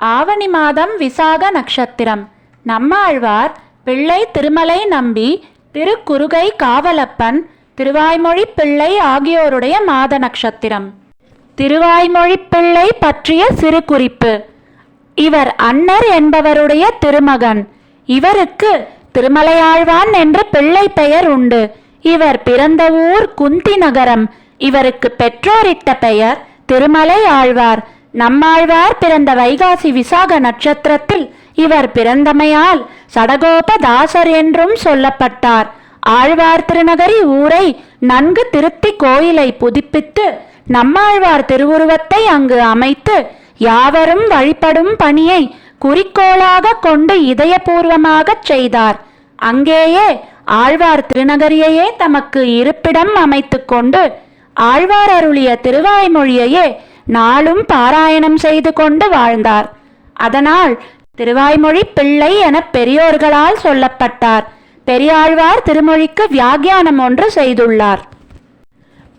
ஆவணி மாதம் விசாக நட்சத்திரம் நம்மாழ்வார் பிள்ளை திருமலை நம்பி திருக்குறுகை காவலப்பன் திருவாய்மொழி பிள்ளை ஆகியோருடைய மாத நட்சத்திரம் திருவாய்மொழி பிள்ளை பற்றிய சிறு குறிப்பு இவர் அன்னர் என்பவருடைய திருமகன். இவருக்கு திருமலையாழ்வான் என்ற பிள்ளை பெயர் உண்டு. இவர் பிறந்த ஊர் குந்தி நகரம். இவருக்கு பெற்றோரிட்ட பெயர் திருமலை ஆழ்வார் நம்மாழ்வார் பிறந்த வைகாசி விசாக நட்சத்திரத்தில் இவர் பிறந்தமையால் சடகோபதாசர் என்றும் சொல்லப்பட்டார். ஆழ்வார் திருநகரி ஊரை நன்கு திருத்தி கோயிலை புதுப்பித்து நம்மாழ்வார் திருவுருவத்தை அங்கு அமைத்து யாவரும் வழிபடும் பணியை குறிக்கோளாக கொண்டு இதயபூர்வமாகச் செய்தார். அங்கேயே ஆழ்வார் திருநகரியையே தமக்கு இருப்பிடம் அமைத்து கொண்டு ஆழ்வார் அருளிய திருவாய்மொழியையே நாளும் பாராயணம் செய்து கொண்டு வாழ்ந்தார். அதனால் திருவாய்மொழி பிள்ளை என பெரியோர்களால் சொல்லப்பட்டார். பெரியாழ்வார் திருமொழிக்கு வியாக்கியானம் ஒன்று செய்துள்ளார்.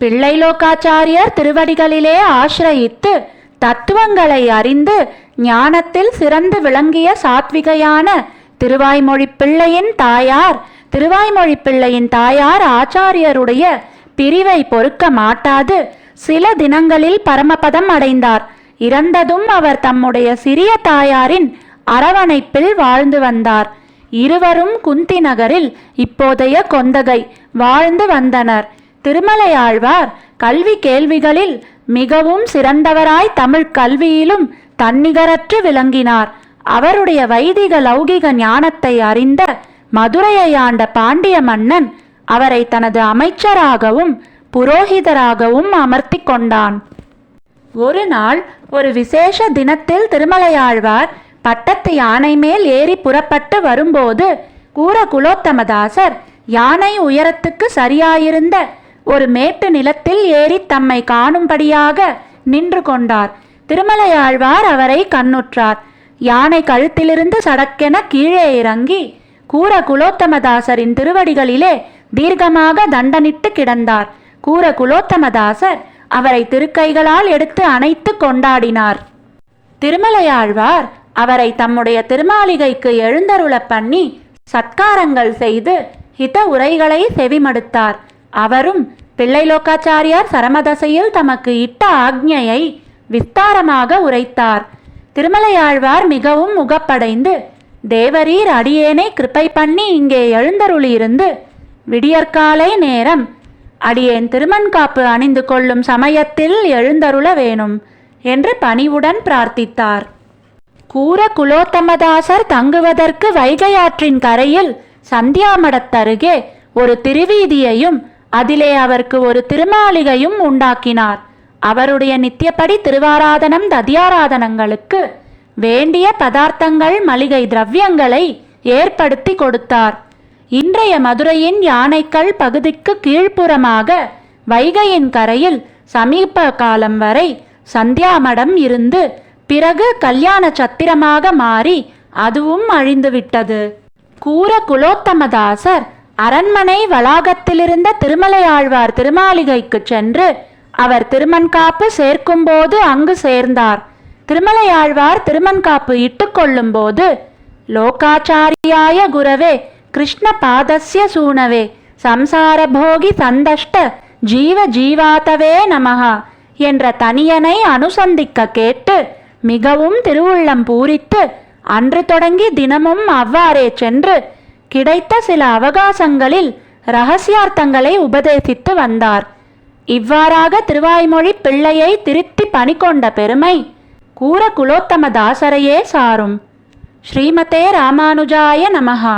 பிள்ளை லோகாச்சாரியர் திருவடிகளிலே ஆசிரயித்து தத்துவங்களை அறிந்து ஞானத்தில் சிறந்து விளங்கிய சாத்விகையான திருவாய்மொழி பிள்ளையின் தாயார் திருவாய்மொழி பிள்ளையின் தாயார் ஆச்சாரியருடைய பிரிவை பொறுக்க மாட்டாது. சில தினங்களில் பரமபதம் அடைந்தார். இறந்ததும் அவர் தம்முடைய சிறிய தாயாரின் அரவணைப்பில் வாழ்ந்து வந்தார். இருவரும் குந்தி நகரில் இப்போதைய கொந்தகை வாழ்ந்து வந்தனர். திருமலையாழ்வார் கல்வி கேள்விகளில் மிகவும் சிறந்தவராய் தமிழ் கல்வியிலும் தன்னிகரற்று விளங்கினார். அவருடைய வைதிக லௌகிக ஞானத்தை அறிந்த மதுரையை ஆண்ட பாண்டிய மன்னன் அவரை தனது அமைச்சராகவும் புரோகிதராகவும் அமர்த்தி கொண்டான் ஒரு நாள் ஒரு விசேஷ தினத்தில் திருமலையாழ்வார் பட்டத்து யானை மேல் ஏறி புறப்பட்டு வரும்போது கூற குலோத்தமதாசர் யானை உயரத்துக்கு சரியாயிருந்த ஒரு மேட்டு நிலத்தில் ஏறி தம்மை காணும்படியாக நின்று கொண்டார். திருமலையாழ்வார் அவரை கண்ணுற்றார். யானை கழுத்திலிருந்து சடக்கென கீழே இறங்கி கூற குலோத்தமதாசரின் திருவடிகளிலே தீர்க்கமாக தண்டனிட்டு கிடந்தார். கூற குலோத்தமதாசர் அவரை திருக்கைகளால் எடுத்து அணைத்து கொண்டாடினார். திருமலையாழ்வார் அவரை தம்முடைய திருமாளிகைக்கு எழுந்தருளப் பண்ணி சத்காரங்கள் செய்து ஹித உரைகளை செவிமடுத்தார். அவரும் பிள்ளைலோக்காச்சாரியார் சரமதசையில் தமக்கு இட்ட ஆக்ஞையை விஸ்தாரமாக உரைத்தார். திருமலையாழ்வார் மிகவும் முகப்படைந்து தேவரீர் அடியேனை கிருப்பை பண்ணி இங்கே எழுந்தருளியிருந்து விடியற்காலை நேரம் அடியேன் திருமண்காப்பு அணிந்து கொள்ளும் சமயத்தில் எழுந்தருள வேணும் என்று பணிவுடன் பிரார்த்தித்தார். கூற குலோத்தமதாசர் தங்குவதற்கு வைகையாற்றின் கரையில் சந்தியாமடத்தருகே ஒரு திருவீதியையும் அதிலே அவருக்கு ஒரு திருமாளிகையும் உண்டாக்கினார். அவருடைய நித்தியப்படி திருவாராதனம் ததியாராதனங்களுக்கு வேண்டிய பதார்த்தங்கள் மளிகை திரவியங்களை ஏற்படுத்தி கொடுத்தார். இன்றைய மதுரையின் யானைக்கல் பகுதிக்கு கீழ்ப்புறமாக வைகையின் கரையில் சமீப காலம் வரை சந்தியாமடம் இருந்து பிறகு கல்யாண சத்திரமாக மாறி அதுவும் அழிந்துவிட்டது. கூற குலோத்தமதாசர் அரண்மனை வளாகத்திலிருந்த திருமலையாழ்வார் திருமாளிகைக்கு சென்று அவர் திருமண்காப்பு சேர்க்கும்போது அங்கு சேர்ந்தார். திருமலையாழ்வார் திருமண்காப்பு இட்டுக்கொள்ளும் போது லோகாச்சாரியாய குரவே கிருஷ்ணபாதசிய சூனவே சம்சாரபோகி சந்தஷ்ட ஜீவ ஜீவாதவே நமஹா என்ற தனியனை அனுசந்திக்க கேட்டு மிகவும் திருவுள்ளம் பூரித்து அன்று தொடங்கி தினமும் அவ்வாறே சென்று கிடைத்த சில அவகாசங்களில் ரகசியார்த்தங்களை உபதேசித்து வந்தார். இவ்வாறாக திருவாய்மொழி பிள்ளையை திருத்தி பணிகொண்ட பெருமை கூற குலோத்தமதாசரையே சாரும். ஸ்ரீமதே ராமானுஜாய நமஹா.